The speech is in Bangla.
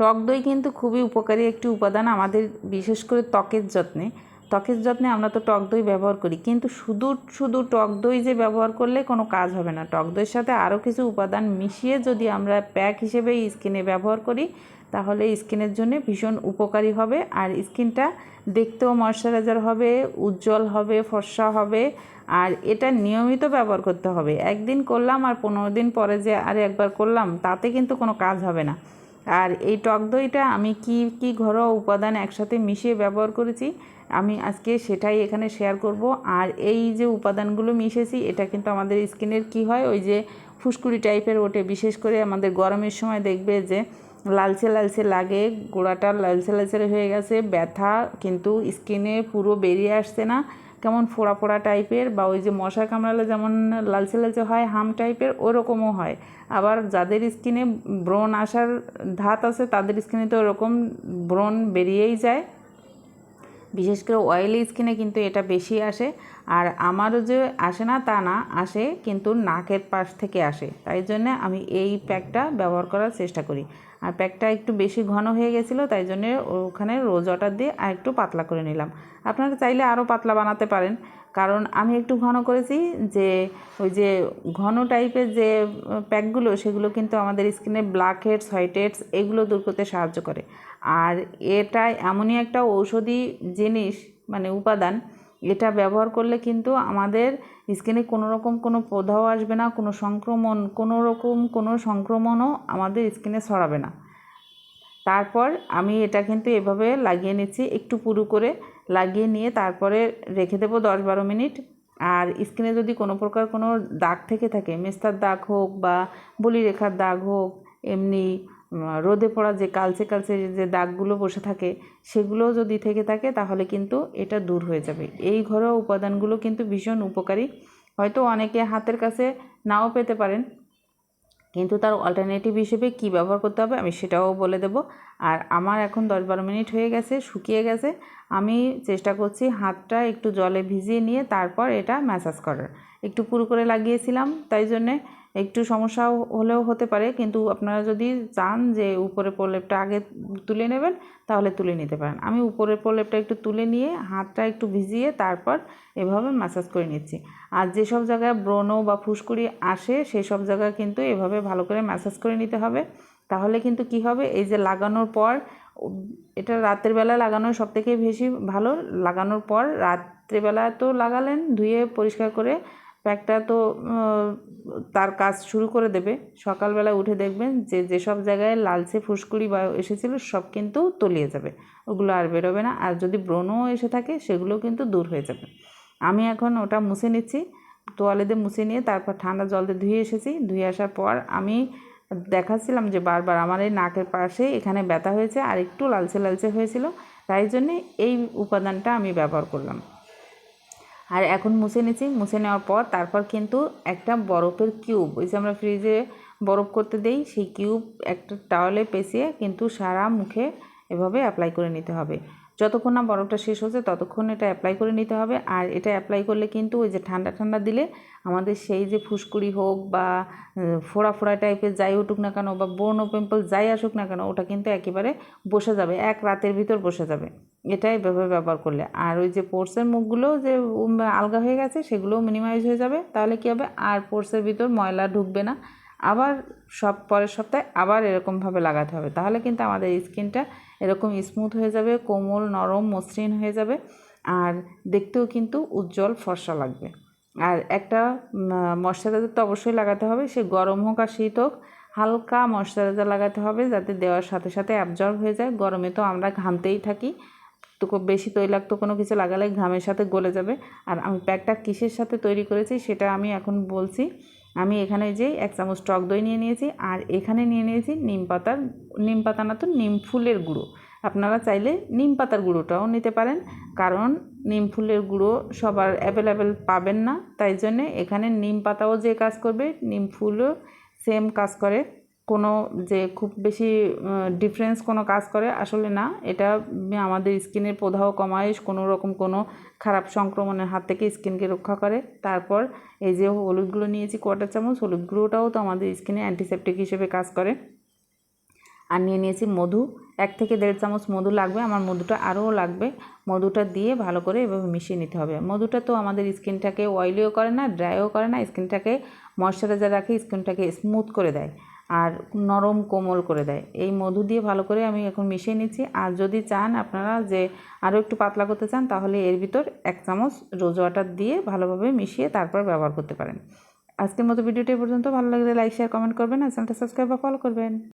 টক দই কিন্তু খুবই উপকারী একটি উপাদান আমাদের বিশেষ করে ত্বকের যত্নে। ত্বকের যত্নে আমরা তো টক দই ব্যবহার করি, কিন্তু শুধু শুধু টক দই যে ব্যবহার করলে কোনো কাজ হবে না। টক দইয়ের সাথে আরও কিছু উপাদান মিশিয়ে যদি আমরা প্যাক হিসেবে স্কিনে ব্যবহার করি, তাহলে স্কিনের জন্য ভীষণ উপকারী হবে। আর স্কিনটা দেখতেও ময়শ্চারাইজার হবে, উজ্জ্বল হবে, ফর্সা হবে, আর এটা নিয়মিত ব্যবহার করতে হবে। একদিন করলাম আর পনেরো দিন পরে যে আর একবার করলাম, তাতে কিন্তু কোনো কাজ হবে না। আর এই টক দইটা আমি কি কি ঘরোয়া উপাদান একসাথে মিশিয়ে ব্যবহার করেছি, আমি আজকে সেটাই এখানে শেয়ার করব। আর এই যে উপাদানগুলো মিশেছি, এটা কিন্তু আমাদের স্কিনের কি হয়, ওই যে ফুসকুড়ি টাইপের ওঠে। বিশেষ করে আমাদের গরমের সময় দেখবে যে লালচে লালচে লাগে, গোড়াটা লালচে লালচে হয়ে গেছে, ব্যথা কিন্তু স্কিনে পুরো বেরিয়ে আসছে না। কেমন ফোড়া ফোড়া টাইপের বা ওই যে মশা কামড়ালে যেমন লালচে লালচে হয়, হাম টাইপের ওরকমও হয়। আবার যাদের স্কিনে ব্রণ আসার ধাত আছে, তাদের স্কিনে তো ওরকম ব্রণ বেরিয়েই যায়। বিশেষ করে অয়েলি স্কিনে কিন্তু এটা বেশি আসে। আর আমারও যে আসে না তা না, আসে কিন্তু নাকের পাশ থেকে আসে। তাই জন্যে আমি এই প্যাকটা ব্যবহার করার চেষ্টা করি। আর প্যাকটা একটু বেশি ঘন হয়ে গেছিল, তাই জন্যে ওখানে রোজ অর্ডার দিয়ে আর একটু পাতলা করে নিলাম। আপনারা চাইলে আরও পাতলা বানাতে পারেন, কারণ আমি একটু ঘন করেছি যে ওই যে ঘন টাইপের যে প্যাকগুলো, সেগুলো কিন্তু আমাদের স্কিনে ব্ল্যাক হেডস, হোয়াইট হেডস, এগুলো দূর করতে সাহায্য করে। আর এটা এমনই একটা ঔষধি জিনিস মানে উপাদান এটা ব্যবহার করলে কিন্তু আমাদের স্কিনে কোনো রকম কোনো প্রদাহ আসবে না, কোনো সংক্রমণ কোনো রকম কোনো সংক্রমণও আমাদের স্কিনে ছড়াবে না। তারপর আমি এটা কিন্তু এভাবে লাগিয়ে নিচ্ছি, একটু পুরু করে লাগিয়ে নিয়ে তারপরে রেখে দেবো দশ বারো মিনিট। আর স্কিনে যদি কোনো প্রকার কোনো দাগ থেকে থাকে, মেস্তার দাগ হোক বা বলি রেখার দাগ হোক, এমনি রোদে পড়া যে কালচে কালচে যে দাগগুলো বসে থাকে, সেগুলোও যদি থেকে থাকে, তাহলে কিন্তু এটা দূর হয়ে যাবে। এই ঘরোয়া উপাদানগুলো কিন্তু ভীষণ উপকারী। হয়তো অনেকে হাতের কাছে নাও পেতে পারেন, কিন্তু তার অল্টারনেটিভ হিসেবে কী ব্যবহার করতে হবে আমি সেটাও বলে দেব। আর আমার এখন দশ বারো মিনিট হয়ে গেছে, শুকিয়ে গেছে। আমি চেষ্টা করছি হাতটা একটু জলে ভিজিয়ে নিয়ে তারপর এটা ম্যাসাজ করার। একটু পুরো করে লাগিয়েছিলাম, তাই জন্যে একটু সমস্যা হলেও হতে পারে। কিন্তু আপনারা যদি চান যে উপরে প্রলেপটা আগে তুলে নেবেন, তাহলে তুলে নিতে পারেন। আমি উপরের প্রলেপটা একটু তুলে নিয়ে হাতটা একটু ভিজিয়ে তারপর এভাবে ম্যাসাজ করে নিচ্ছি। আর যেসব জায়গায় ব্রণ বা ফুসকুড়ি আসে সেই সব জায়গায় কিন্তু এভাবে ভালো করে ম্যাসাজ করে নিতে হবে। তাহলে কিন্তু কি হবে? এই যে লাগানোর পর, এটা রাতের বেলা লাগানো সব থেকে বেশি ভালো। লাগানোর পর রাত্রেবেলা তো লাগালেন, ধুয়ে পরিষ্কার করে প্যাকটা তো তার কাজ শুরু করে দেবে। সকালবেলা উঠে দেখবেন যে, যেসব জায়গায় লালচে ফুসকুড়ি বা এসেছিল, সব কিন্তু তলিয়ে যাবে। ওগুলো আর বেরোবে না। আর যদি ব্রণও এসে থাকে, সেগুলো কিন্তু দূর হয়ে যাবে। আমি এখন ওটা মুছে নিচ্ছি, তোয়ালে দিয়ে মুছে নিয়ে তারপর ঠান্ডা জল দিয়ে ধুয়ে এসেছি। ধুয়ে আসার পর আমি দেখাচ্ছিলাম যে, বারবার আমার এই নাকের পাশে এখানে ব্যথা হয়েছে আর একটু লালচে লালচে হয়েছিল। তাই জন্যে এই উপাদানটা আমি ব্যবহার করলাম। আর এখন মুছে নিচ্ছি মুছে নেওয়ার পর তারপর কিন্তু একটা বরফের কিউব ওই যে আমরা ফ্রিজে বরফ করতে দেই, সেই কিউব একটা টাওয়ালে পেঁচিয়ে কিন্তু সারা মুখে এভাবে অ্যাপ্লাই করে নিতে হবে। যতক্ষণ না বরফটা শেষ হচ্ছে, ততক্ষণ এটা অ্যাপ্লাই করে নিতে হবে। আর এটা অ্যাপ্লাই করলে কিন্তু ওই যে ঠান্ডা ঠান্ডা দিলে আমাদের সেই যে ফুসকুড়ি হোক বা ফোড়া ফোড়া টাইপের যাই উঠুক না কেন বা বর্ণ পিম্পল যাই আসুক না কেন, ওটা কিন্তু একেবারে বসে যাবে, এক রাতের ভিতর বসে যাবে। এটাই এভাবে ব্যবহার করলে। আর ওই যে পোর্সের মুখগুলো যে আলগা হয়ে গেছে, সেগুলোও মিনিমাইজ হয়ে যাবে। তাহলে কী হবে? আর পোর্সের ভিতর ময়লা ঢুকবে না। আবার সব, পরের সপ্তাহে আবার এরকমভাবে লাগাতে হবে। তাহলে কিন্তু আমাদের স্কিনটা এরকম স্মুথ হয়ে যাবে, কোমল, নরম, মসৃণ হয়ে যাবে। আর দেখতেও কিন্তু উজ্জ্বল, ফর্সা লাগবে। আর একটা ময়শ্চারাইজার তো অবশ্যই লাগাতে হবে। সে গরম হোক আর শীত হোক, হালকা ময়শ্চারাইজার লাগাতে হবে যাতে দেওয়ার সাথে সাথে অ্যাবজর্ব হয়ে যায়। গরমে তো আমরা ঘামতেই থাকি। তো খুব বেশি তৈলাক্ত কোনো কিছু লাগালে ঘামের সাথে গলে যাবে। আর আমি প্যাকটা কিসের সাথে তৈরি করেছি সেটা আমি এখন বলছি। আমি এখানে যে এক চামচ টক দই নিয়ে নিয়েছি আর এখানে নিয়ে নিয়েছি নিম পাতার নিম পাতা না তো নিম ফুলের গুঁড়ো। আপনারা চাইলে নিম পাতার গুঁড়োটাও নিতে পারেন। কারণ নিম ফুলের গুঁড়ো সবার অ্যাভেলেবেল পাবেন না। তাই জন্যে এখানে নিম পাতাও যে কাজ করবে, নিম ফুলও সেম কাজ করে। কোনো যে খুব বেশি ডিফারেন্স কোনো কাজ করে, আসলে না। এটা আমাদের স্কিনের প্রদাহ কমায়, কোনো রকম কোনো খারাপ সংক্রমণের হাত থেকে স্কিনকে রক্ষা করে। তারপর এই যে হলুদগুলো নিয়েছি কোয়াটার চামচ হলুদ গুঁড়োটাও তো আমাদের স্কিনে অ্যান্টিসেপটিক হিসেবে কাজ করে। আর নিয়ে নিয়েছি মধু, এক থেকে দেড় চামচ মধু লাগবে, আমার মধুটা আরও লাগবে। মধুটা দিয়ে ভালো করে এভাবে মিশিয়ে নিতে হবে। মধুটা তো আমাদের স্কিনটাকে অয়েলিও করে না ড্রাইও করে না, স্কিনটাকে ময়শ্চারাইজার রাখে, স্কিনটাকে স্মুথ করে দেয়। আর নরম কোমল করে দেয়। এই মধু দিয়ে ভালো করে আমি এখন মিশিয়ে নিচ্ছি। আর যদি চান আপনারা যে আরও একটু পাতলা করতে চান, তাহলে এর ভিতর এক চামচ রোজ ওয়াটার দিয়ে ভালোভাবে মিশিয়ে তারপর ব্যবহার করতে পারেন। আজকের মতো ভিডিওটি পর্যন্ত। ভালো লাগলে লাইক, শেয়ার, কমেন্ট করবেন আর চ্যানেলটা সাবস্ক্রাইব বা ফলো করবেন।